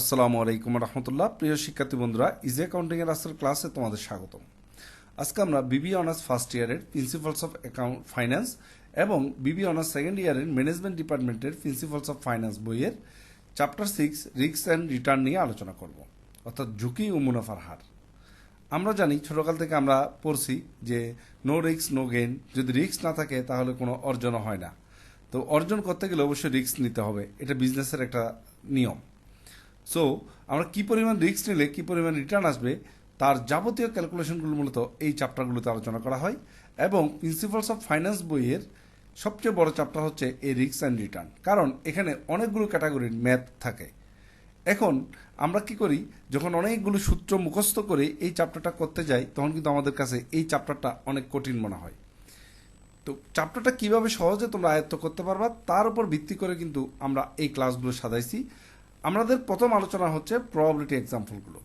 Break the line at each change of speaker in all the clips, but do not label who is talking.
আসসালামু আলাইকুম রহমতুল্লাহ। প্রিয় শিক্ষার্থী বন্ধুরা ইজি অ্যাকাউন্টিং এর আজকের ক্লাসে তোমাদের স্বাগতম। আজকে আমরা বিবি অনার্স ফার্স্ট ইয়ারের প্রিন্সিপালস অফ অ্যাকাউন্ট ফাইন্যান্স এবং বিবি অনার্স সেকেন্ড ইয়ারের ম্যানেজমেন্ট ডিপার্টমেন্টের প্রিন্সিপালস অফ ফাইন্যান্স বইয়ের chapter six risk and return নিয়ে আলোচনা করব, অর্থাৎ ঝুঁকি ও মুনাফার হার। আমরা জানি, ছোটকাল থেকে আমরা পড়ছি যে নো রিস্ক নো গেইন যদি রিস্ক না থাকে তাহলে কোনো অর্জনও হয় না। তো অর্জন করতে গেলে অবশ্যই রিস্ক নিতে হবে, এটা বিজনেসের একটা নিয়ম। সো আমরা কি পরিমাণ রিস্ক নিলে, কি পরিমাণ রিটার্ন আসবে, তার যাবতীয় ক্যালকুলেশনগুলো মূলত এই চ্যাপ্টারগুলোতে আলোচনা করা হয় এবং প্রিন্সিপালস অফ ফাইন্যান্স বইয়ের সবচেয়ে বড় চ্যাপ্টার হচ্ছে এই রিস্ক অ্যান্ড রিটার্ন কারণ এখানে অনেকগুলো ক্যাটাগরির ম্যাথ থাকে। এখন আমরা কি করি, যখন অনেকগুলো সূত্র মুখস্থ করে এই চ্যাপ্টারটা করতে যাই, তখন কিন্তু আমাদের কাছে এই চ্যাপ্টারটা অনেক কঠিন মনে হয়। তো চ্যাপ্টারটা কীভাবে সহজে তোমরা আয়ত্ত করতে পারবা, তার উপর ভিত্তি করে কিন্তু আমরা এই ক্লাসগুলো সাজাইছি। আমাদের প্রথম আলোচনা হচ্ছে প্রবাবিলিটি এক্সাম্পলগুলো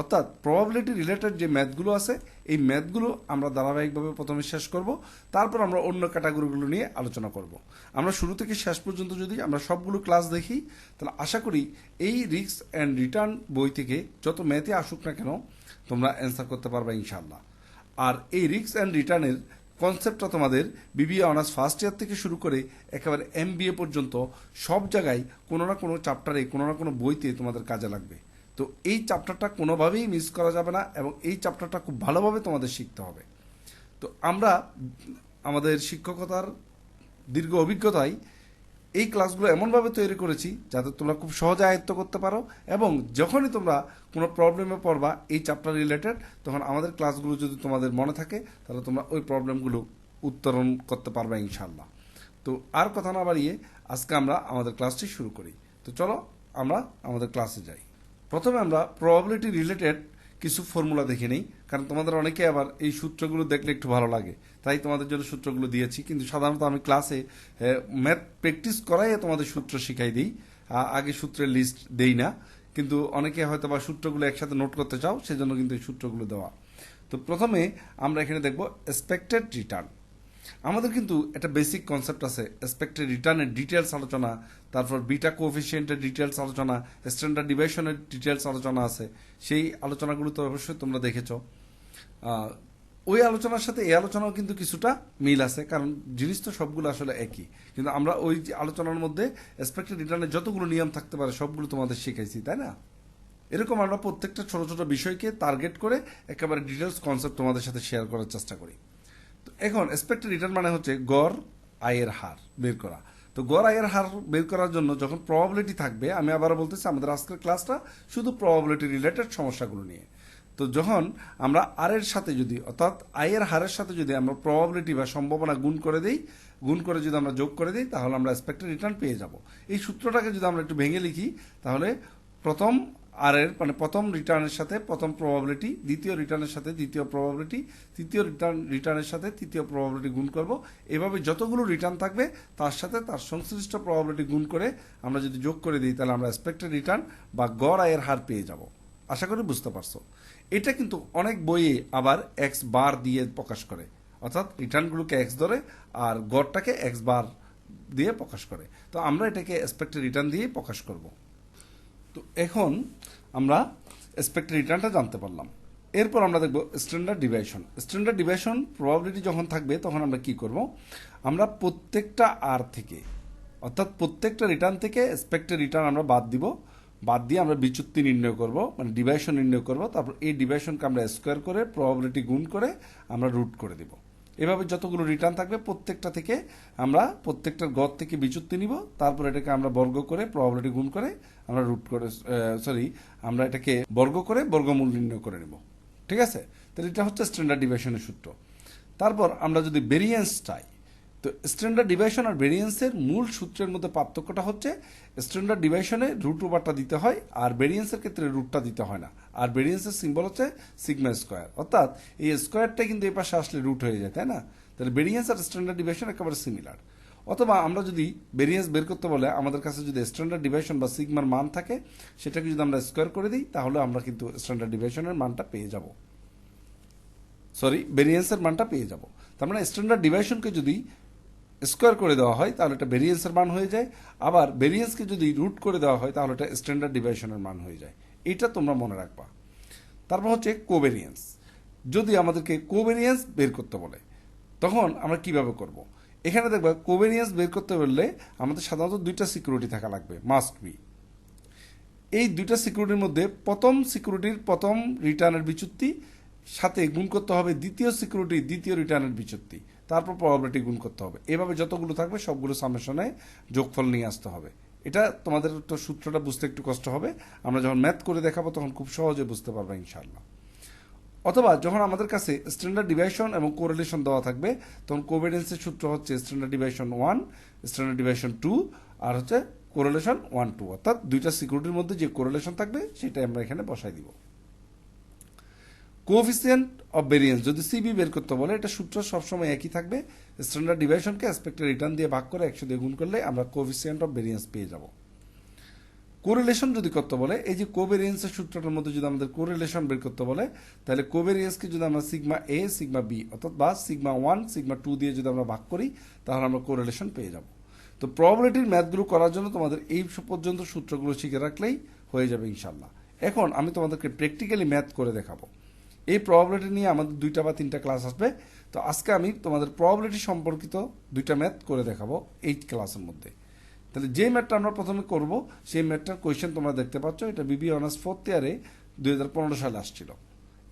অর্থাৎ প্রবাবিলিটি রিলেটেড যে ম্যাথগুলো আছে, এই ম্যাথগুলো আমরা ধারাবাহিকভাবে প্রথমে শেষ করব, তারপর আমরা অন্য ক্যাটাগরিগুলো নিয়ে আলোচনা করব। আমরা শুরু থেকে শেষ পর্যন্ত যদি আমরা সবগুলো ক্লাস দেখি, তাহলে আশা করি এই রিস্ক অ্যান্ড রিটার্ন বই থেকে যত ম্যাথে আসুক না কেন, তোমরা অ্যান্সার করতে পারবে ইনশাল্লাহ আর এই রিস্ক অ্যান্ড রিটার্নের কনসেপ্টটা তোমাদের বিবিএ অনার্স ফার্স্ট ইয়ার থেকে শুরু করে একেবারে এম পর্যন্ত সব জায়গায় কোনো না কোনো চ্যাপ্টারে কোনো না কোনো বইতে তোমাদের কাজে লাগবে। তো এই চাপ্টারটা কোনোভাবেই মিস করা যাবে না এবং এই চাপ্টারটা খুব ভালোভাবে তোমাদের শিখতে হবে। তো আমরা আমাদের শিক্ষকতার দীর্ঘ অভিজ্ঞতায় এই ক্লাসগুলো এমনভাবে তৈরি করেছি যাতে তোমরা খুব সহজে আয়ত্ত করতে পারো এবং যখনই তোমরা কোনো প্রবলেমে পড়বা, এই চ্যাপ্টার রিলেটেড তখন আমাদের ক্লাসগুলো যদি তোমাদের মনে থাকে, তাহলে তোমরা ওই প্রবলেমগুলো উত্তরণ করতে পারবে ইনশাল্লাহ তো আর কথা না বাড়িয়ে আজকে আমরা আমাদের ক্লাসটি শুরু করি। তো চলো আমরা আমাদের ক্লাসে যাই। প্রথমে আমরা প্রবাবিলিটি রিলেটেড কিছু ফর্মুলা দেখে নেই। কারণ তোমাদের অনেকে আবার এই সূত্রগুলো দেখলে একটু ভালো লাগে। তাই তোমাদের জন্য সূত্রগুলো দিয়েছি। কিন্তু সাধারণত আমি ক্লাসে ম্যাথ প্র্যাকটিস করাই তোমাদের সূত্র শিখাই দিই। আগে সূত্রের লিস্ট দেই না। কিন্তু অনেকে হয়তো বা সূত্রগুলো একসাথে নোট করতে চাও, সেজন্য কিন্তু এই সূত্রগুলো দেওয়া। তো প্রথমে আমরা এখানে দেখব এক্সপেক্টেড রিটার্ন আমাদের কিন্তু একটা বেসিক কনসেপ্ট আছে এক্সপেক্টেড রিটার্নের ডিটেলস আলোচনা, তারপর বিটা কোএফিসিয়েন্টের ডিটেলস আলোচনা স্ট্যান্ডার্ড ডিভিশনের ডিটেলস আলোচনা আছে, সেই আলোচনাগুলো তো অবশ্যই তোমরা দেখেছ। ওই আলোচনার সাথে এই আলোচনাও কিন্তু কিছুটা মিল আছে, কারণ জিনিস তো সবগুলো আসলে একই। কিন্তু আমরা ওই আলোচনার মধ্যে এক্সপেক্টেড রিটার্নের যতগুলো নিয়ম থাকতে পারে, সবগুলো তোমাদের শিখাইছি, তাই না? এরকম আমরা প্রত্যেকটা ছোট ছোট বিষয়কে টার্গেট করে একেবারে ডিটেলস কনসেপ্ট তোমাদের সাথে শেয়ার করার চেষ্টা করি। এখন এক্সপেক্টেড রিটার্ন মানে হচ্ছে গড় আয়ের হার বের করা। তো গড় আয়ের হার বের করার জন্য যখন প্রবাবিলিটি থাকবে, আমি আবারও বলতেছি, আমাদের আজকের ক্লাসটা শুধু প্রবাবিলিটি রিলেটেড সমস্যাগুলো নিয়ে। তো যখন আমরা আর এর সাথে যদি, অর্থাৎ আয়ের হারের সাথে যদি আমরা প্রবাবিলিটি বা সম্ভাবনা গুণ করে দিই, গুণ করে যদি আমরা যোগ করে দিই, তাহলে আমরা এক্সপেক্টেড রিটার্ন পেয়ে যাব। এই সূত্রটাকে যদি আমরা একটু ভেঙে লিখি, তাহলে প্রথম আর এর মানে প্রথম রিটার্নের সাথে প্রথম প্রবাবিলিটি দ্বিতীয় রিটার্নের সাথে দ্বিতীয় প্রবাবিলিটি তৃতীয় রিটার্ন, রিটার্নের সাথে তৃতীয় প্রবাবিলিটি গুণ করব। এভাবে যতগুলো রিটার্ন থাকবে, তার সাথে তার সংশ্লিষ্ট প্রবাবিলিটি গুণ করে আমরা যদি যোগ করে দিই, তাহলে আমরা এক্সপেক্টেড রিটার্ন বা গড় আয়ের হার পেয়ে যাব। আশা করি বুঝতে পারছ। এটা কিন্তু অনেক বইয়ে আবার এক্স বার দিয়ে প্রকাশ করে। অর্থাৎ রিটার্নগুলোকে এক্স ধরে আর গড়টাকে এক্স বার দিয়ে প্রকাশ করে। তো আমরা এটাকে এক্সপেক্টেড রিটার্ন দিয়ে প্রকাশ করব। তো এখন আমরা এক্সপেক্টেড রিটার্নটা জানতে পারলাম। এরপর আমরা দেখব standard deviation standard deviation probability যখন থাকবে, তখন আমরা কি করব? আমরা প্রত্যেকটা আর থেকে, অর্থাৎ প্রত্যেকটা রিটার্ন থেকে এক্সপেক্টেড রিটার্ন আমরা বাদ দিব। বাদ দিয়ে আমরা বিচ্যুতি নির্ণয় করব মানে ডিভাইশন নির্ণয় করব। তারপর এই ডিভাইশনকে আমরা স্কোয়ার করে প্রবাবিলিটি গুণ করে আমরা রুট করে দিব। এভাবে যতগুলো রিটার্ন থাকবে, প্রত্যেকটা থেকে আমরা প্রত্যেকটার গড় থেকে বিচ্যুতি নিব, তারপর এটাকে আমরা বর্গ করে প্রবাবিলিটি গুণ করে আমরা রুট করে সরি আমরা এটাকে বর্গ করে বর্গমূল নির্ণয় করে নেব। ঠিক আছে? তাহলে এটা হচ্ছে স্ট্যান্ডার্ড ডিভিশনের সূত্র। তারপর আমরা যদি ভেরিয়েন্স চাই তো স্ট্যান্ডার্ড ডিভিশন আর ভেরিয়েন্সের মূল সূত্রের মধ্যে পার্থক্যটা হচ্ছে স্ট্যান্ডার্ড ডিভিশনে রুট ওভারটা দিতে হয় আর ভেরিয়েন্সের ক্ষেত্রে রুটটা দিতে হয় না। আর ভেরিয়েন্সের সিম্বল হচ্ছে সিগমা স্কোয়ার অর্থাৎ এই স্কোয়ারটা কিন্তু এই পাশে আসলে রুট হয়ে যায়, তাই না? তাহলে ভেরিয়েন্স আর স্ট্যান্ডার্ড ডিভিশন একেবারে সিমিলার অথবা আমরা যদি ভেরিয়েন্স বের করতে বলে, আমাদের কাছে যদি স্ট্যান্ডার্ড ডিভিশন বা সিগমার মান থাকে, সেটাকে যদি আমরা স্কোয়ার করে দিই, তাহলে আমরা কিন্তু স্ট্যান্ডার্ড ডিভিশনের মানটা পেয়ে যাব। সরি ভেরিয়েন্সের মানটা পেয়ে যাব। তার মানে স্ট্যান্ডার্ড ডিভিশনকে যদি স্কোয়ার করে দেওয়া হয়, তাহলে এটা ভেরিয়েন্সের মান হয়ে যায়। আবার ভেরিয়েন্সকে যদি রুট করে দেওয়া হয়, তাহলে এটা স্ট্যান্ডার্ড ডিভাইশনের মান হয়ে যায়। এটা তোমরা মনে রাখবা। তারপর হচ্ছে কোভেরিয়েন্স যদি আমাদেরকে কোভেরিয়েন্স বের করতে বলে, তখন আমরা কীভাবে করব? এখানে দেখবা কোভেরিয়েন্স বের করতে বললে আমাদের সাধারণত দুইটা সিকিউরিটি থাকা লাগবে মাস্ট বি এই দুইটা সিকিউরিটির মধ্যে প্রথম সিকিউরিটির প্রথম রিটার্নের বিচ্যুতি, সাথে গুণ করতে হবে দ্বিতীয় সিকিউরিটি দ্বিতীয় রিটার্নের বিচ্যুতি। তারপর প্রবাবিলিটি গুণ করতে হবে। এভাবে যতগুলো থাকবে সবগুলো সামেশনে যোগফল নিয়ে আসতে হবে। এটা তোমাদের তো সূত্রটা বুঝতে একটু কষ্ট হবে। আমরা যখন ম্যাথ করে দেখাবো তখন খুব সহজে বুঝতে পারবে ইনশাল্লাহ অথবা যখন আমাদের কাছে স্ট্যান্ডার্ড ডিভাইশন এবং কোরিলেশন দেওয়া থাকবে, তখন কোভিডেন্সের সূত্র হচ্ছে standard deviation one standard deviation two আর হচ্ছে কোরিলেশন ওয়ান টু অর্থাৎ দুইটা সিকিউরিটির মধ্যে যে কোরিলেশন থাকবে সেটা আমরা এখানে বসাই দিব। কোফিসিয়েন্ট অফ ভেরিয়েন্স, যদি সিবি বের করতে বলে, এটা সূত্র সবসময় একই থাকবে। স্ট্যান্ডার্ড ডিভাইশনকে অ্যাসপেক্টের রিটার্ন দিয়ে ভাগ করে একশো দিয়ে গুণ করলে আমরা কোফিসিয়েন্ট অফ ভেরিয়েন্স পেয়ে যাব। কোরিলেশন যদি করতে বলে, এই যে কোভেরিয়েন্সের সূত্রটার মধ্যে যদি আমাদের কোরিলেশন বের করতে বলে, তাহলে কোভেরিয়েন্সকে যদি আমরা সিগমা এ সিগমা বি অর্থাৎ বা সিগমা ওয়ান সিগমা টু দিয়ে যদি আমরা ভাগ করি, তাহলে আমরা কোরিলেশন পেয়ে যাব। তো প্রবাবিলিটির ম্যাথগুলো করার জন্য তোমাদের এই পর্যন্ত সূত্রগুলো শিখে রাখলেই হয়ে যাবে ইনশাল্লাহ এখন আমি তোমাদেরকে প্র্যাকটিক্যালি ম্যাথ করে দেখাবো। এই প্রবাবিলিটি নিয়ে আমাদের দুইটা বা তিনটা ক্লাস আসবে। তো আজকে আমি তোমাদের প্রবাবিলিটি সম্পর্কিত দুইটা ম্যাথ করে দেখাবো এই ক্লাসের মধ্যে। তাহলে যে ম্যাথটা আমরা প্রথমে করব, সেই ম্যাথটার কোয়েশ্চেন তোমরা দেখতে পাচ্ছ, এটা বিবি অনার্স ফোর্থ ইয়ারে দুই হাজার পনেরো সালে আসছিল।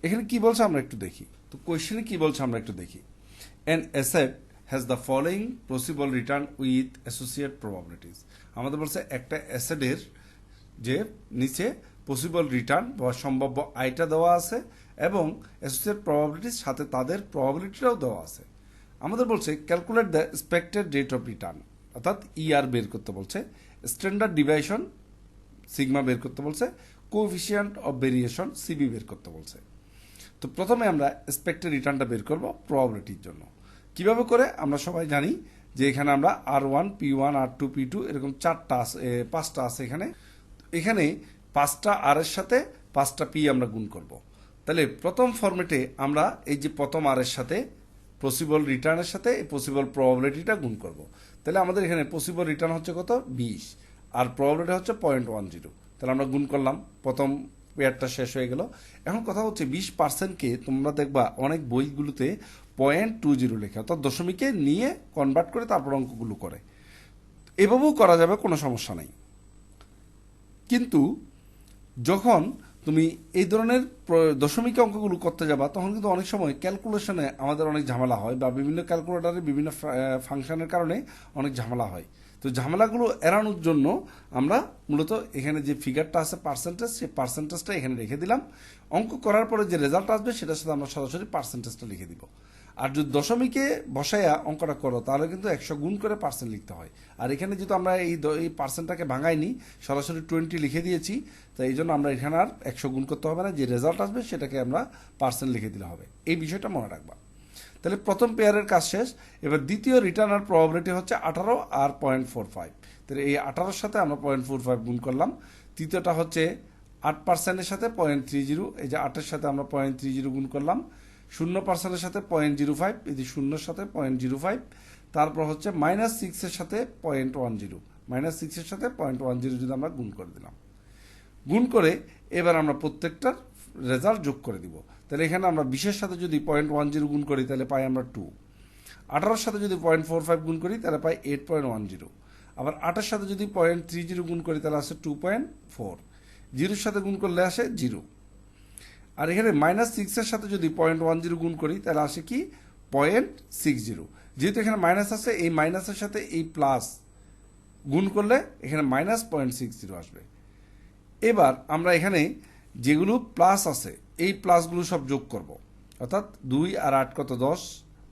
এখানে কি বলছে আমরা একটু দেখি। তো কোয়েশ্চেনে কি বলছে আমরা একটু দেখি। An asset has the following possible return with associate probabilities আমাদের বলছে একটা অ্যাসেটের যে নিচে পসিবল রিটার্ন বা সম্ভাব্য আয়টা দেওয়া আছে এবং অ্যাসোসিয়েট প্রবাবিলিটির সাথে তাদের প্রবাবিলিটিটাও দেওয়া আছে। আমাদের বলছে calculate the expected rate of return অর্থাৎ ইআর বের করতে বলছে স্ট্যান্ডার্ড ডিভাইশন সিগমা বের করতে বলছে কোফিসিয়েন্ট অফ ভেরিয়েশন সিবি বের করতে বলছে। তো প্রথমে আমরা এক্সপেক্টেড রিটার্নটা বের করব প্রবাবিলিটির জন্য। কীভাবে করে? আমরা সবাই জানি যে এখানে আমরা R one P one R two P two এরকম চারটা আছে পাঁচটা আছে এখানে। এখানে পাঁচটা আর এর সাথে পাঁচটা পি আমরা গুণ করব। তাহলে প্রথম ফর্মেটে আমরা এই যে প্রথম আর এর সাথে পসিবল রিটার্নের সাথে এই পসিবল প্রবাবিলিটিটা গুণ করব। তাহলে আমাদের এখানে পসিবল রিটার্ন হচ্ছে কত? বিশ। আর প্রবাবিলিটি হচ্ছে পয়েন্ট ওয়ান জিরো তাহলে আমরা গুণ করলাম। প্রথম পেয়ারটা শেষ হয়ে গেল। এখন কথা হচ্ছে বিশ পার্সেন্টকে তোমরা দেখবা অনেক বইগুলোতে পয়েন্ট টু জিরো লেখা, অর্থাৎ দশমিকে নিয়ে কনভার্ট করে তারপর অঙ্কগুলো করে। এভাবেও করা যাবে, কোনো সমস্যা নেই। কিন্তু যখন তুমি এই ধরনের দশমিক অঙ্কগুলো করতে যাবা, তখন কিন্তু অনেক সময় ক্যালকুলেশনে আমাদের অনেক ঝামেলা হয় বা বিভিন্ন ক্যালকুলেটারে বিভিন্ন ফাংশনের কারণে অনেক ঝামেলা হয়। তো ঝামেলাগুলো এড়ানোর জন্য আমরা মূলত এখানে যে ফিগারটা আছে পার্সেন্টেজ সেই পার্সেন্টেজটা এখানে রেখে দিলাম। অঙ্ক করার পরে যে রেজাল্ট আসবে, সেটার সাথে আমরা সরাসরি পার্সেন্টেজটা লিখে দিব। আর যদি দশমিকে বসাইয়া অঙ্কটা করো, তাহলে কিন্তু একশো গুণ করে পার্সেন্ট লিখতে হয়। আর এখানে যেহেতু আমরা এই এই পার্সেন্টটাকে ভাঙাইনি, সরাসরি টোয়েন্টি লিখে দিয়েছি, তো এই জন্য আমরা এখানে আর একশো গুণ করতে হবে না, যে রেজাল্ট আসবে সেটাকে আমরা পার্সেন্ট লিখে দিলে হবে। এই বিষয়টা মনে রাখবা। তাহলে প্রথম পেয়ারের কাজ শেষ। এবার দ্বিতীয় রিটার্ন আর প্রবাবিলিটি হচ্ছে আঠারো আর পয়েন্ট ফোর ফাইভ তাহলে এই আঠারোর সাথে আমরা পয়েন্ট ফোর ফাইভ গুণ করলাম। তৃতীয়টা হচ্ছে আট পার্সেন্টের সাথে পয়েন্ট থ্রি জিরো এই যে আটের সাথে আমরা পয়েন্ট থ্রি জিরো গুণ করলাম। শূন্য পার্সেন্টের সাথে পয়েন্ট জিরো ফাইভ যে শূন্যর সাথে পয়েন্ট জিরো ফাইভ তারপর হচ্ছে মাইনাস সিক্সের সাথে পয়েন্ট ওয়ান জিরো মাইনাস সিক্সের সাথে পয়েন্ট ওয়ান জিরো যদি আমরা গুণ করে দিলাম। গুণ করে এবার আমরা প্রত্যেকটার রেজাল্ট যোগ করে দিব। তাহলে এখানে আমরা বিশের সাথে যদি পয়েন্ট ওয়ান জিরো গুণ করি, তাহলে পাই আমরা টু আঠারোর সাথে যদি পয়েন্ট ফোর ফাইভ গুণ করি, তাহলে পাই এইট পয়েন্ট ওয়ান জিরো আবার আটের সাথে যদি পয়েন্ট থ্রি জিরো গুণ করি, তাহলে আসে টু পয়েন্ট ফোর জিরোর সাথে গুণ করলে আসে জিরো আর এখানে মাইনাস সিক্সের সাথে যদি পয়েন্ট ওয়ান জিরো গুণ করি, তাহলে আসে কি? পয়েন্ট সিক্স জিরো যেহেতু এখানে মাইনাস আছে, এই মাইনাসের সাথে এই প্লাস গুণ করলে এখানে মাইনাস পয়েন্ট সিক্স জিরো আসবে। এবার আমরা এখানে যেগুলো প্লাস আছে, এই প্লাসগুলো সব যোগ করব। অর্থাৎ দুই আর আট কত দশ?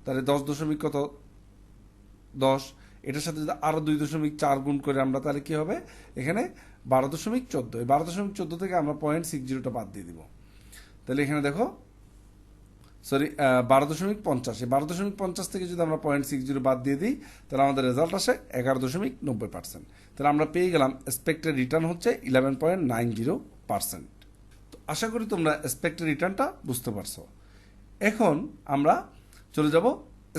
তাহলে দশ দশমিক কত দশ? এটার সাথে যদি আরও দুই দশমিক চার গুণ করে আমরা, তাহলে কি হবে? এখানে বারো দশমিক চোদ্দ। এই বারো দশমিক চোদ্দ থেকে আমরা পয়েন্ট সিক্স জিরোটা বাদ দিয়ে দিব। তাহলে এখানে দেখো সরি বারো দশমিক পঞ্চাশ। এই বারো দশমিক পঞ্চাশ থেকে যদি আমরা পয়েন্ট সিক্স জিরো বাদ দিয়ে দিই, তাহলে আমাদের রেজাল্ট আসে এগারো দশমিক নব্বই পার্সেন্ট তাহলে আমরা পেয়ে গেলাম এক্সপেক্টেড রিটার্ন হচ্ছে eleven point nine zero percent তো আশা করি তোমরা এক্সপেক্টেড রিটার্নটা বুঝতে পারছ। এখন আমরা চলে যাব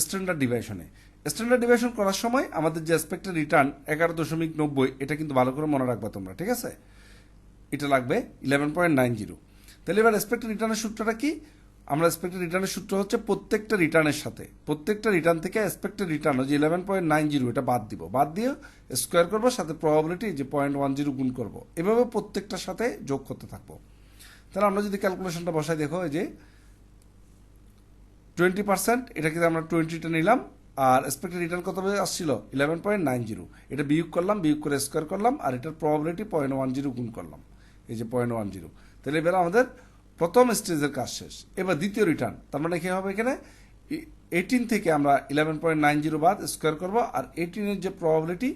স্ট্যান্ডার্ড ডিভাইশনে স্ট্যান্ডার্ড ডিভিশন করার সময় আমাদের যে এক্সপেক্টেড রিটার্ন এগারো দশমিক নব্বই, এটা কিন্তু ভালো করে মনে রাখবা তোমরা, ঠিক আছে? এটা লাগবে ইলেভেন পয়েন্ট নাইন জিরো তাহলে এবার এক্সপেক্টেড রিটার্নের সূত্রটা কি? আমরা এক্সপেক্টেড রিটার্নের সূত্র হচ্ছে প্রত্যেকটা রিটার্নের সাথে। প্রত্যেকটা রিটার্ন থেকে এক্সপেক্টেড রিটার্ন যে ইলেভেন পয়েন্ট নাইন জিরো এটা বাদ দিব। বাদ দিয়ে স্কোয়ার করব, সাথে প্রবাবিলিটি যে পয়েন্ট ওয়ান জিরো গুণ করব। এভাবে প্রত্যেকটার সাথে যোগ করতে থাকব। তাহলে আমরা যদি ক্যালকুলেশনটা বসাই, দেখো যে টোয়েন্টি পার্সেন্ট এটাকে আমরা টোয়েন্টিটা নিলাম, আর এক্সপেক্টেড রিটার্ন কত আসছিল? ইলেভেন পয়েন্ট নাইন জিরো এটা বিয়োগ করলাম, বিয়োগ করে স্কোয়ার করলাম, আর এটার প্রবাবিলিটি পয়েন্ট ওয়ান জিরো গুণ করলাম। এই যে পয়েন্ট ওয়ান জিরো তাহলে এবার আমাদের প্রথম স্টেজের কাজ শেষ। এবার দ্বিতীয় রিটার্ন তার মানে কি হবে এখানে? এইটিন থেকে আমরা ইলেভেন পয়েন্ট নাইন জিরো বাদ স্কোয়ার করব আর এইটিনের যে প্রবাবিলিটি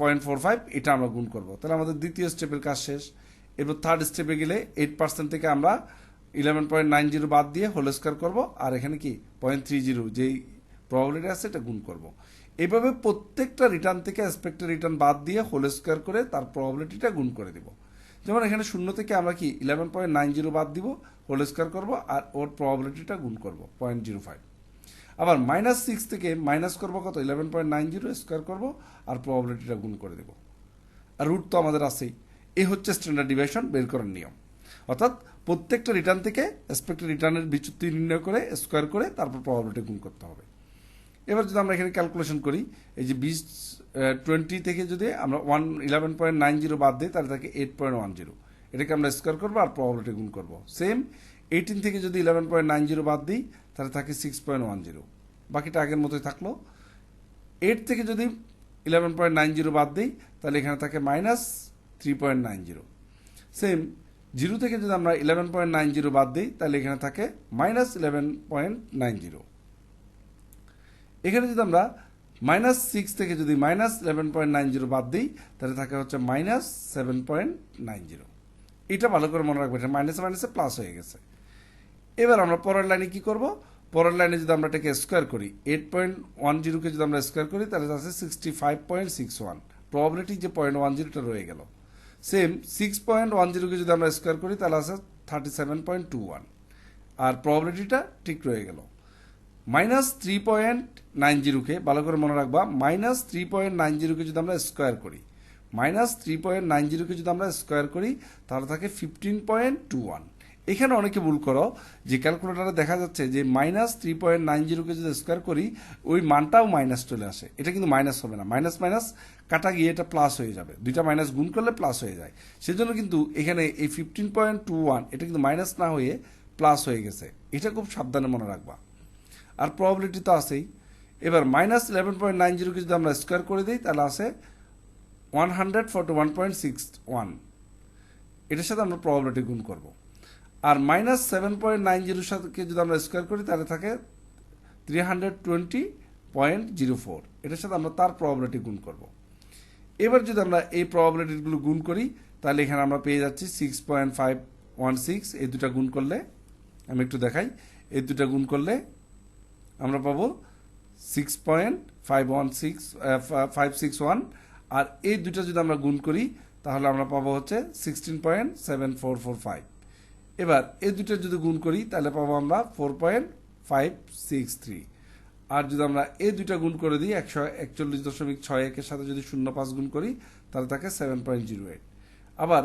পয়েন্ট ফোর ফাইভ এটা আমরা গুণ করব। তাহলে আমাদের দ্বিতীয় স্টেপের কাজ শেষ। এরপর থার্ড স্টেপে গেলে এইট পার্সেন্ট থেকে আমরা ইলেভেন পয়েন্ট নাইন জিরো বাদ দিয়ে হোল স্কোয়ার করব আর এখানে কি? পয়েন্ট থ্রি জিরো যেই প্রবাবিলিটি আছে এটা গুণ করব। এইভাবে প্রত্যেকটা রিটার্ন থেকে এক্সপেক্টেড রিটার্ন বাদ দিয়ে হোল স্কোয়ার করে তার প্রবাবিলিটিটা গুণ করে দিব। যেমন এখানে শূন্য থেকে আমরা কি ইলেভেন পয়েন্ট নাইন জিরো বাদ দিব হোল স্কোয়ার করব, আর ওর প্রবাবিলিটিটা গুণ করব পয়েন্ট জিরো ফাইভ আবার মাইনাস সিক্স থেকে মাইনাস করব কত? Eleven point nine zero square করব, আর প্রবাবিলিটিটা গুণ করে দেবো। আর রুট তো আমাদের আছেই। এই হচ্ছে স্ট্যান্ডার্ড ডিভিশন বের করার নিয়ম। অর্থাৎ প্রত্যেকটা রিটার্ন থেকে এক্সপেক্টেড রিটার্নের বিচ্যুতি নির্ণয় করে স্কোয়ার করে, তারপর প্রবাবিলিটি গুণ করতে হবে। এবার যদি আমরা এখানে ক্যালকুলেশন করি, এই যে বিশ টোয়েন্টি থেকে যদি আমরা one eleven point nine zero বাদ দিই, তাহলে থাকে এইট পয়েন্ট ওয়ান জিরো এটাকে আমরা স্কোয়ার করব আর প্রবাবিলিটি গুণ করব। সেম এইটিন থেকে যদি ইলেভেন পয়েন্ট নাইন জিরো বাদ দিই, তাহলে থাকে সিক্স পয়েন্ট ওয়ান জিরো বাকিটা আগের মতোই থাকল। এইট থেকে যদি ইলেভেন পয়েন্ট নাইন জিরো বাদ দিই, তাহলে এখানে থাকে minus three point nine zero same zero থেকে যদি আমরা ইলেভেন পয়েন্ট নাইন জিরো বাদ দিই, তাহলে এখানে থাকে minus eleven point nine zero এখানে যদি আমরা মাইনাস সিক্স থেকে যদি minus eleven point nine zero বাদ দিই, তাহলে থাকে হচ্ছে minus seven point nine zero এটা ভালো করে মনে রাখব এটা মাইনাসে মাইনাসে প্লাস হয়ে গেছে। এবার আমরা পরের লাইনে কি করব? পরের লাইনে যদি আমরা এটাকে স্কোয়ার করি এইট পয়েন্ট ওয়ান জিরোকে যদি আমরা স্কোয়ার করি, তাহলে আছে sixty five point six one probability যে পয়েন্ট ওয়ান জিরোটা রয়ে গেল। সেম সিক্স পয়েন্ট ওয়ান জিরোকে যদি আমরা স্কোয়ার করি, তাহলে আছে thirty seven point two one আর প্রবাবিলিটিটা ঠিক রয়ে গেল। মাইনাস থ্রি পয়েন্ট নাইন জিরোকে ভালো করে মনে রাখবা, মাইনাস থ্রি পয়েন্ট নাইন জিরোকে যদি আমরা স্কোয়ার করি, মাইনাস থ্রি পয়েন্ট নাইন জিরোকে যদি আমরা স্কোয়ার করি, তাহলে থাকে ফিফটিন পয়েন্ট টু ওয়ান। এখানে অনেকে ভুল করো, যে ক্যালকুলেটারে দেখা যাচ্ছে যে মাইনাস থ্রি পয়েন্ট নাইন জিরোকে যদি স্কোয়ার করি, ওই মানটাও মাইনাস চলে আসে। এটা কিন্তু মাইনাস হবে না, মাইনাস মাইনাস কাটা গিয়ে এটা প্লাস হয়ে যাবে। দুইটা মাইনাস গুণ করলে প্লাস হয়ে যায়। সেজন্য কিন্তু এখানে এই ফিফটিন পয়েন্ট টু ওয়ান, এটা কিন্তু মাইনাস না হয়ে প্লাস হয়ে গেছে। এটা খুব সাবধানে মনে রাখবা। আর প্রবাবিলিটি তো আছেই। এবার মাইনাস ইলেভেন পয়েন্ট নাইন জিরোকে যদি আমরা স্কোয়ার করে দিই, তাহলে আসে one hundred forty one point six one এটার সাথে আমরা প্রবাবিলিটি গুণ করব। আর মাইনাস সেভেন পয়েন্ট নাইন জিরোর সাথে যদি আমরা স্কোয়ার করি, তাহলে থাকে three hundred twenty point zero four এটার সাথে আমরা তার প্রবাবিলিটি গুণ করব। এবার যদি আমরা এই প্রবাবিলিটিগুলো গুণ করি, তাহলে এখানে আমরা পেয়ে যাচ্ছি six point five one six এই দুটা গুণ করলে, আমি একটু দেখাই, এই দুটা গুণ করলে আমরা পাবো six point five one six five six one আর এই দুটো যদি আমরা গুণ করি, তাহলে আমরা পাবো হচ্ছে sixteen point seven four four five এবার এই দুটো যদি গুণ করি, তাহলে পাবো আমরা four point five six three আর যদি আমরা এই দুইটা গুণ করে দিই, একশো একচল্লিশ দশমিক ছয় একের সাথে যদি শূন্য পাঁচ গুণ করি, তাহলে থাকে সেভেন পয়েন্ট জিরো এইট আবার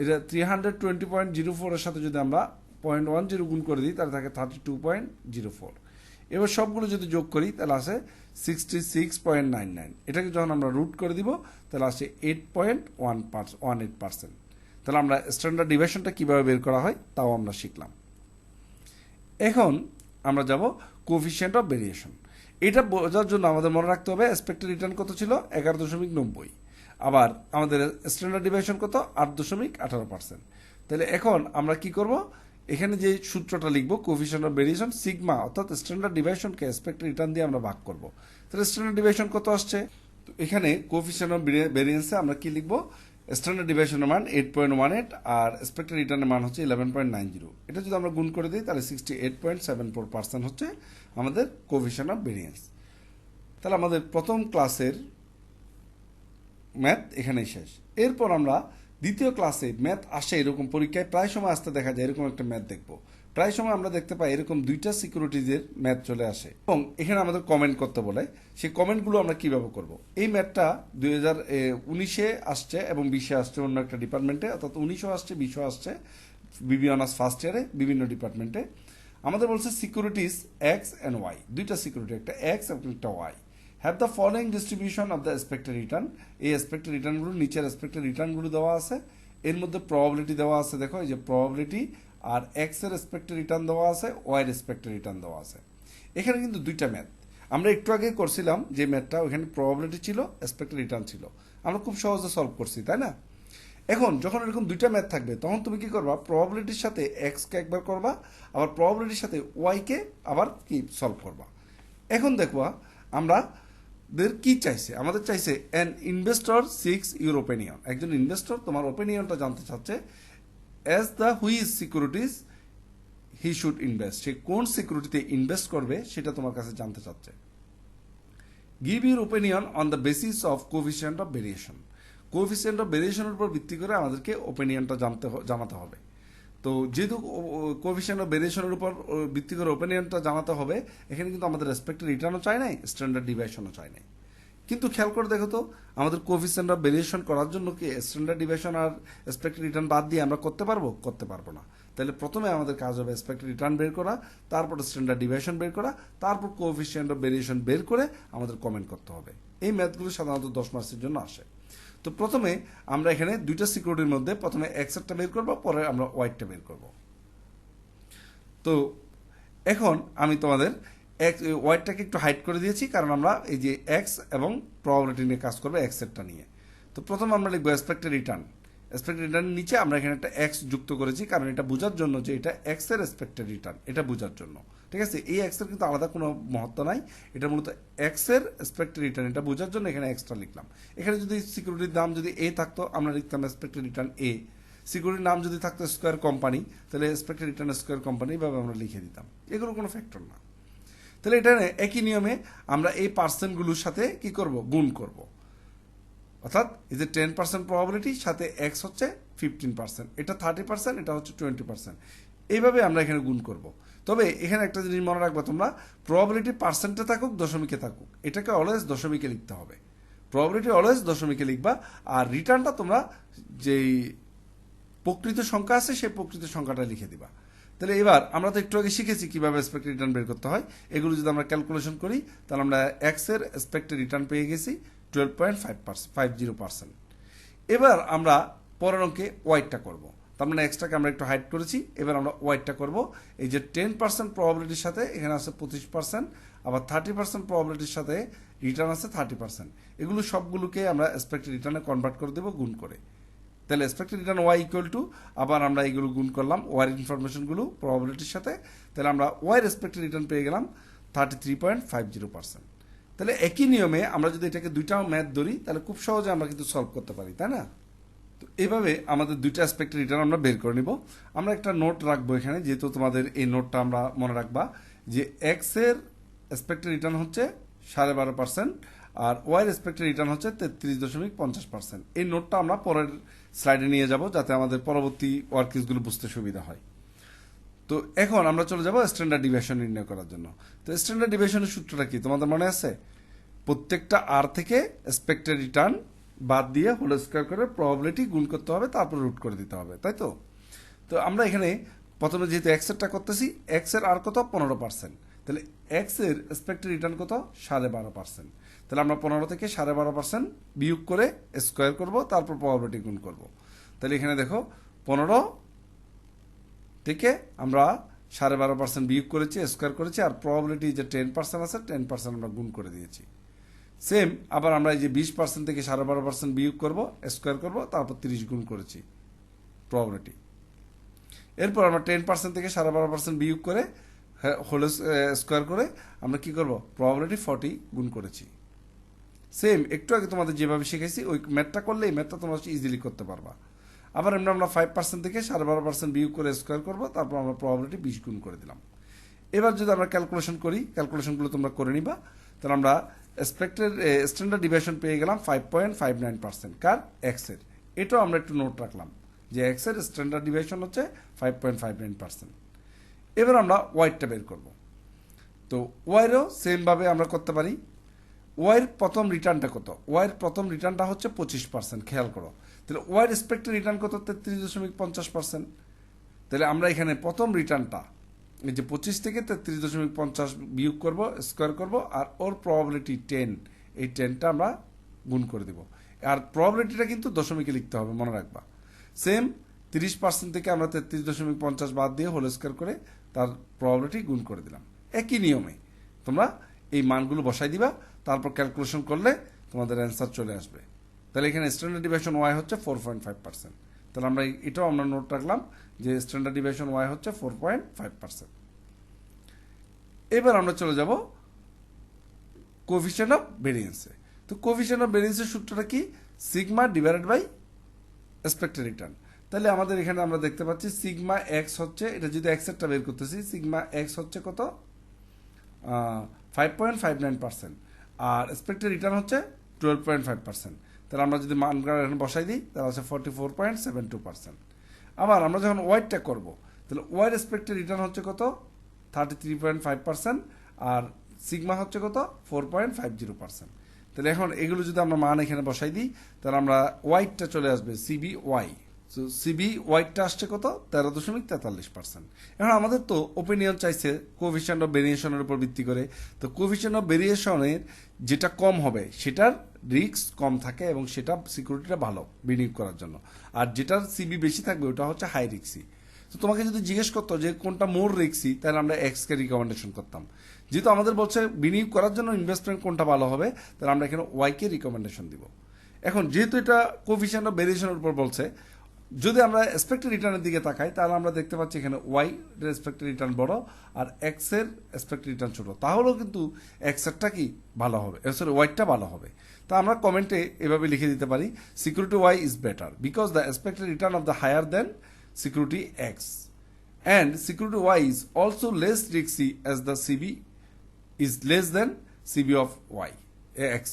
এটা three hundred twenty point zero ফোরের সাথে যদি আমরা পয়েন্ট ওয়ান জিরো গুণ করে দিই, তাহলে থাকে thirty two point zero four এবার সবগুলো যদি যোগ করি, তাহলে আসে sixty six point nine nine এটাকে যখন আমরা রুট করে দিব, তাহলে আসে eight point one one eight percent তাহলে আমরা স্ট্যান্ডার্ড ডিভিশনটা কীভাবে বের করা হয়, তাও আমরা শিখলাম। এখন আমরা যাব কোফিসিয়েন্ট অফ ভেরিয়েশন এটা বোঝার জন্য আমাদের মনে রাখতে হবে এক্সপেক্টেড রিটার্ন কত ছিল? এগারো দশমিক নব্বই। আবার আমাদের স্ট্যান্ডার্ড ডিভিশন কত? আট দশমিক আঠারো পার্সেন্ট তাহলে এখন আমরা কি করব? এখানে যে সূত্রটা লিখব কোফিশন অফ ভেরিয়েশন সিগমা অর্থাৎ স্ট্যান্ডার্ড ডিভিশনকে এক্সপেক্টেড রিটার্ন দিয়ে আমরা ভাগ করব। তাহলে স্ট্যান্ডার্ড ডিভিশন কত আসছে? তো এখানে কোভিশন অফ ভেরিয়েন্সে আমরা কি লিখব? স্ট্যান্ডার্ড ডিভিশনের মান এইট পয়েন্ট ওয়ান এইট আর এক্সপেক্টেড রিটার্নের মান হচ্ছে ইলেভেন পয়েন্ট নাইন জিরো এটা যদি আমরা গুণ করে দিই, তাহলে sixty eight point seven four percent হচ্ছে আমাদের কোভিশন অফ ভেরিয়েন্স তাহলে আমাদের প্রথম ক্লাসের ম্যাথ এখানেই শেষ। এরপর আমরা দ্বিতীয় ক্লাসে ম্যাথ আসে এরকম পরীক্ষায়, প্রায় সময় আসতে দেখা যায় এরকম একটা ম্যাথ দেখব। প্রায় সময় আমরা দেখতে পাই এরকম দুইটা সিকিউরিটিজের ম্যাথ চলে আসে। এবং এখানে আমাদের কমেন্ট করতে বলে সেই কমেন্টগুলো আমরা কীভাবে করব? এই ম্যাথটা দুই হাজার উনিশে আসছে এবং বিশে আসছে অন্য একটা ডিপার্টমেন্টে অর্থাৎ উনিশও আসছে, বিশও আসছে, বিবি অনার্স ফার্স্ট ইয়ারে বিভিন্ন ডিপার্টমেন্টে আমাদের বলছে সিকিউরিটিস এক্স অ্যান্ড ওয়াই দুইটা সিকিউরিটি একটা এক্স এবং একটা Y have the following distribution of the expected return এই এক্সপেক্টেড রিটার্নগুলো নিচের এক্সপেক্টেড রিটার্নগুলো দেওয়া আছে। এর মধ্যে প্রবাবিলিটি দেওয়া আছে, দেখো, এই যে প্রবাবিলিটি আর এক্সের এক্সপেক্টেড রিটার্ন দেওয়া আছে ওয়াই এর এক্সপেক্টেড রিটার্ন দেওয়া আছে। এখানে কিন্তু দুইটা ম্যাথ আমরা একটু আগে করছিলাম যে ম্যাথটা ওখানে প্রবাবিলিটি ছিল এক্সপেক্টেড রিটার্ন ছিল। আমরা খুব সহজে সলভ করছি, তাই না? এখন, যখন এরকম দুইটা ম্যাথ থাকবে, তখন তুমি কি করবা? প্রবাবিলিটির সাথে এক্সকে একবার করবা, আবার প্রবাবিলিটির সাথে ওয়াইকে আবার কি সলভ করবা? এখন দেখবা, আমরা দের কি চাইছে? আমাদের চাইছে an investor seeks your opinion একজন ইনভেস্টর তোমার ওপিনিয়নটা জানতে চাচ্ছে as the which securities he should invest সে কোন সিকিউরিটিতে ইনভেস্ট করবে সেটা তোমার কাছে জানতে চাচ্ছে। Give your opinion on the basis of coefficient of variation coefficient of ভেরিয়েশনের উপর ভিত্তি করে আমাদেরকে ওপিনিয়নটা জানতে জানাতে হবে। তো যেহেতু কোভিশিয়েন্ট অফ ভেরিয়েশনের উপর ভিত্তি করে ওপিনিয়নটা জানাতে হবে, এখানে কিন্তু আমাদের রেসপেক্টেড রিটার্নও চাই নাই স্ট্যান্ডার্ড ডিভাইশনও চাই নাই। কিন্তু খেয়াল করে দেখো তো, আমাদের কোভিশিয়েন্ট অফ ভেরিয়েশন করার জন্য কি স্ট্যান্ডার্ড ডিভিশন আর এক্সপেক্টেড রিটার্ন বাদ দিয়ে আমরা করতে পারব? করতে পারব না। তাহলে প্রথমে আমাদের কাজ হবে এক্সপেক্টেড রিটার্ন বের করা, তারপর স্ট্যান্ডার্ড ডিভিশন বের করা, তারপর কোভিশিয়েন্ট অফ ভেরিয়েশন বের করে আমাদের কমেন্ট করতে হবে। এই ম্যাথগুলো সাধারণত দশ মাসের জন্য আসে। তো প্রথমে আমরা এখানে দুইটা সিকিউরিটির মধ্যে প্রথমে এক্সেরটা বের করব, পরে আমরা ওয়াইটটা বের করব। তো এখন আমি তোমাদের এক্স ওয়াইটটাকে একটু হাইড করে দিয়েছি, কারণ আমরা এই যে এক্স এবং প্রবাবিলিটি নিয়ে কাজ করব এক্সেরটা নিয়ে। তো প্রথম আমরা লিখব এক্সপেক্টেড রিটার্ন এক্সপেক্টেড রিটার্নের নিচে আমরা এখানে একটা এক্স যুক্ত করেছি, কারণ এটা বোঝার জন্য যে এটা এক্সের এক্সপেক্টেড রিটার্ন এটা বোঝার জন্য। ঠিক আছে? এই এক্সের কিন্তু আলাদা কোনো মহত্ব নাই। এটা মূলত এক্সের এক্সপেক্টেড রিটার্ন এটা বোঝার জন্য এখানে এক্সট্রা লিখলাম। এখানে যদি সিকিউরিটির দাম যদি এ থাকতো, আমরা লিখতাম এক্সপেক্টেড রিটার্ন এ সিকিউরিটির নাম যদি থাকতো স্কোয়ার কোম্পানি তাহলে এক্সপেক্টেড রিটার্ন স্কোয়ার কোম্পানি এভাবে আমরা লিখে দিতাম। এগুলো কোনো ফ্যাক্টর না। তাহলে এটা একই নিয়মে আমরা এই পার্সেন্টগুলোর সাথে কি করব? গুণ করব। অর্থাৎ এই যে টেন পার্সেন্ট প্রবাবিলিটি সাথে এক্স হচ্ছে ফিফটিন পার্সেন্ট এটা থার্টি পার্সেন্ট এটা হচ্ছে টোয়েন্টি পার্সেন্ট এইভাবে আমরা এখানে গুণ করব। তবে এখানে একটা জিনিস মনে রাখব তোমরা প্রবাবিলিটি পার্সেন্টে থাকুক, দশমিকে থাকুক। এটাকে অলওয়েজ দশমিকে লিখতে হবে। প্রবাবিলিটি অলওয়েজ দশমিকে লিখবা, আর রিটার্নটা তোমরা যেই প্রকৃত সংখ্যা আছে, সেই প্রকৃত সংখ্যাটা লিখে দিবা। তাহলে এবার আমরা তো একটু আগে শিখেছি কীভাবে এক্সপেক্টেড রিটার্ন বের করতে হয়। এগুলো যদি আমরা ক্যালকুলেশন করি, তাহলে আমরা এক্সের এক্সপেক্টেড রিটার্ন পেয়ে গেছি twelve point five percent five zero percent এবার আমরা পরের অঙ্কে ওয়াইটটা করব। তার মানে এক্সট্রাকে আমরা একটু হাইড করেছি, এবার আমরা ওয়াইটটা করব। এই যে টেন পার্সেন্ট প্রবাবিলিটির সাথে এখানে আছে পঁচিশ পার্সেন্ট আবার থার্টি পার্সেন্ট প্রবাবিলিটির সাথে রিটার্ন আছে থার্টি পার্সেন্ট এগুলো সবগুলোকে আমরা এক্সপেক্টেড রিটার্নে কনভার্ট করে দেবো গুণ করে। তাহলে expected return Y equal to আবার আমরা এইগুলো গুণ করলাম ওয়ার ইনফরমেশনগুলো প্রবাবিলিটির সাথে। তাহলে আমরা ওয়াই এক্সপেক্টেড রিটার্ন পেয়ে গেলাম thirty three point five zero percent তাহলে একই নিয়মে আমরা যদি এটাকে দুইটা ম্যাথ ধরি, তাহলে খুব সহজে আমরা কিন্তু সলভ করতে পারি, তাই না? তো এইভাবে আমাদের দুইটা অ্যাসপেক্টের রিটার্ন আমরা বের করে নিব। আমরা একটা নোট রাখব এখানে, যেহেতু তোমাদের এই নোটটা আমরা মনে রাখবা, যে এক্সের এক্সপেক্টেড রিটার্ন হচ্ছে সাড়ে বারো পার্সেন্ট আর ওয়াই এক্সপেক্টেড রিটার্ন হচ্ছে তেত্রিশ দশমিক পঞ্চাশ পার্সেন্ট এই নোটটা আমরা পরের স্লাইডে নিয়ে যাব, যাতে আমাদের পরবর্তী ওয়ার্কিংসগুলো বুঝতে সুবিধা হয়। তো এখন আমরা চলে যাব স্ট্যান্ডার্ড ডিভিশন নির্ণয় করার জন্য। তো স্ট্যান্ডার্ড ডিভিশনের সূত্রটা কি? তোমাদের মনে আছে? প্রত্যেকটা আর থেকে এক্সপেক্টেড রিটার্ন বাদ দিয়ে হোল স্কোয়ার করে প্রবাবিলিটি গুণ করতে হবে, তারপর রুট করে দিতে হবে, তাই তো? তো আমরা এখানে প্রথমে যেহেতু এক্সেরটা করতেছি এক্সের আর কত? পনেরো পার্সেন্ট তাহলে এক্সের এক্সপেক্টেড রিটার্ন কত? সাড়ে বারো পার্সেন্ট তাহলে আমরা পনেরো থেকে সাড়ে বারো পার্সেন্ট বিয়োগ করে স্কোয়ার করব, তারপর প্রবাবিলিটি গুণ করব। তাহলে এখানে দেখো, পনেরো থেকে আমরা সাড়ে বারো পার্সেন্ট বিয়োগ করেছি, স্কোয়ার করেছি, আর প্রবাবিলিটি যে টেন পার্সেন্ট আছে টেন পার্সেন্ট আমরা গুণ করে দিয়েছি। সেম আবার আমরা এই যে বিশ পার্সেন্ট থেকে সাড়ে বারো পার্সেন্ট বিয়োগ করব স্কোয়ার করব, তারপর তিরিশ গুণ করেছি প্রবাবিলিটি এরপর আমরা টেন পার্সেন্ট থেকে সাড়ে বারো পার্সেন্ট বিয়োগ করে হোল স্কোয়ার করে আমরা কি করব? প্রবাবিলিটি ফর্টি গুণ করেছি। সেম একটু আগে তোমাদের যেভাবে শিখেছি, ওই ম্যাথটা করলে এই ম্যাথটা তোমরা ইজিলি করতে পারবা। আবার এমনি আমরা ফাইভ পার্সেন্ট থেকে সাড়ে বারো পার্সেন্ট বিয়োগ করে স্কোয়ার করব, তারপর আমরা প্রবাবিলিটি বিশ গুণ করে দিলাম। এবার যদি আমরা ক্যালকুলেশন করি ক্যালকুলেশনগুলো তোমরা করে নিবা, তাহলে আমরা এক্সপেক্টেড স্ট্যান্ডার্ড ডিভিশন পেয়ে গেলাম five point five nine percent কার? এক্সের এটাও আমরা একটু নোট রাখলাম যে এক্সের স্ট্যান্ডার্ড ডিভিশন হচ্ছে five point five nine percent এবার আমরা ওয়াইটটা বের করব। তো ওয়াইরও সেমভাবে আমরা করতে পারি। ওয়াইয়ের প্রথম রিটার্নটা কত? ওয়াইয়ের প্রথম রিটার্নটা হচ্ছে পঁচিশ পার্সেন্ট খেয়াল করো। তাহলে ওয়াইয়ের স্পেক্টের রিটার্ন কত? তেত্রিশ দশমিক পঞ্চাশ পার্সেন্ট তাহলে আমরা এখানে প্রথম রিটার্নটা যে পঁচিশ থেকে তেত্রিশ দশমিক পঞ্চাশ বিয়োগ করব স্কোয়ার করব, আর ওর প্রবাবিলিটি টেন এই টেনটা আমরা গুণ করে দিব। আর প্রবাবিলিটিটা কিন্তু দশমিকে লিখতে হবে, মনে রাখবা। সেম তিরিশ পার্সেন্ট থেকে আমরা তেত্রিশ দশমিক পঞ্চাশ বাদ দিয়ে হোল স্কোয়ার করে তার প্রবাবিলিটি গুণ করে দিলাম। একই নিয়মে তোমরা এই মানগুলো বসাই দিবা, তারপর ক্যালকুলেশন করলে তোমাদের অ্যান্সার চলে আসবে। তাহলে এখানে স্ট্যান্ডার্ড ডিভিশন ওয়াই হচ্ছে ফোর পয়েন্ট ফাইভ পার্সেন্ট তাহলে আমরা এটাও আমরা নোট রাখলাম যে স্ট্যান্ডার্ড ডিভিশন ওয়াই হচ্ছে ফোর পয়েন্ট ফাইভ পার্সেন্ট এবার আমরা চলে যাব কোভিশন অফ ভেরিয়েন্সে তো কোভিশন অফ ভেরিয়েন্সের সূত্রটা কি? Sigma divided by expected return তাহলে আমাদের এখানে আমরা দেখতে পাচ্ছি সিগমা এক্স হচ্ছে, এটা যদি এক্সেরটা বের করতেছি সিগমা এক্স হচ্ছে কত? Five point five nine percent আর এক্সপেক্টেড রিটার্ন হচ্ছে টুয়েলভ পয়েন্ট ফাইভ পার্সেন্ট তাহলে আমরা যদি মান এখানে বসাই দিই, তাহলে আছে forty four point seven two percent আবার আমরা যখন ওয়াইডটা করব, তাহলে ওয়াই রেসপেক্টের রিটার্ন হচ্ছে কত? Thirty three point five percent আর সিগমা হচ্ছে কত? Four point five zero percent তাহলে এখন এগুলো যদি আমরা মান এখানে বসাই দিই, তাহলে আমরা ওয়াইটটা চলে আসবে সিবি ওয়াই সিবি ওয়াইডটা আসছে কত? তেরো দশমিক তেতাল্লিশ পার্সেন্ট এখন আমাদের তো ওপিনিয়ন চাইছে কোভিশন অফ ভেরিয়েশনের উপর ভিত্তি করে। তো কোভিশন অফ ভেরিয়েশনের যেটা কম হবে, সেটার রিস্ক কম থাকে এবং সেটা সিকিউরিটিটা ভালো বিনিয়োগ করার জন্য। আর যেটার সিবি বেশি থাকবে, ওটা হচ্ছে হাই রিক্সি তো তোমাকে যদি জিজ্ঞেস করতো যে কোনটা মোর রিক্সি তাহলে আমরা এক্স কে রিকমেন্ডেশন করতাম। যেহেতু আমাদের বলছে বিনিয়োগ করার জন্য ইনভেস্টমেন্ট কোনটা ভালো হবে, তাহলে আমরা এখানে ওয়াইকে রিকমেন্ডেশন দিব। এখন যেহেতু এটা কোভিশন অফ ভেরিয়েশনের উপর বলছে যদি আমরা এক্সপেক্টেড রিটার্নের দিকে তাকাই, তাহলে আমরা দেখতে পাচ্ছি এখানে ওয়াই এক্সপেক্টেড রিটার্ন বড় আর এক্সের এক্সপেক্টেড রিটার্ন ছোট। তাহলেও কিন্তু এক্স এরটা কি ভালো হবে? সরি ওয়াইটা ভালো হবে। তা আমরা কমেন্টে এভাবে লিখে দিতে পারি security Y is better because the expected return of the higher than security X and security Y is also less risky as the CB is less than CB of Y X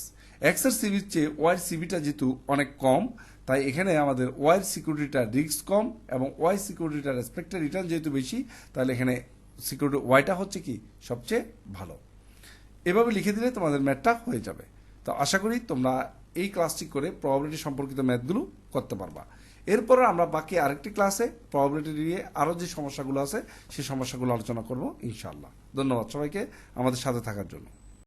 X. এর সিবির চেয়ে Y সিবিটা যেহেতু অনেক কম তাই এখানে আমাদের এর সিকিউরিটিটা risk কম এবং Y সিকিউরিটিটার এক্সপেক্টেড রিটার্ন যেহেতু বেশি, তাহলে এখানে সিকিউরিটি ওয়াইটা হচ্ছে কি? সবচেয়ে ভালো। এভাবে লিখে দিলে তোমাদের ম্যাথটা হয়ে যাবে। তো আশা করি তোমরা এই ক্লাসটি করে প্রবাবিলিটি সম্পর্কিত ম্যাথগুলো করতে পারবা। এরপরে আমরা বাকি আরেকটি ক্লাসে প্রবাবিলিটি নিয়ে আরও যে সমস্যাগুলো আছে সেই সমস্যাগুলো আলোচনা করব ইনশাআল্লাহ। ধন্যবাদ সবাইকে আমাদের সাথে থাকার জন্য।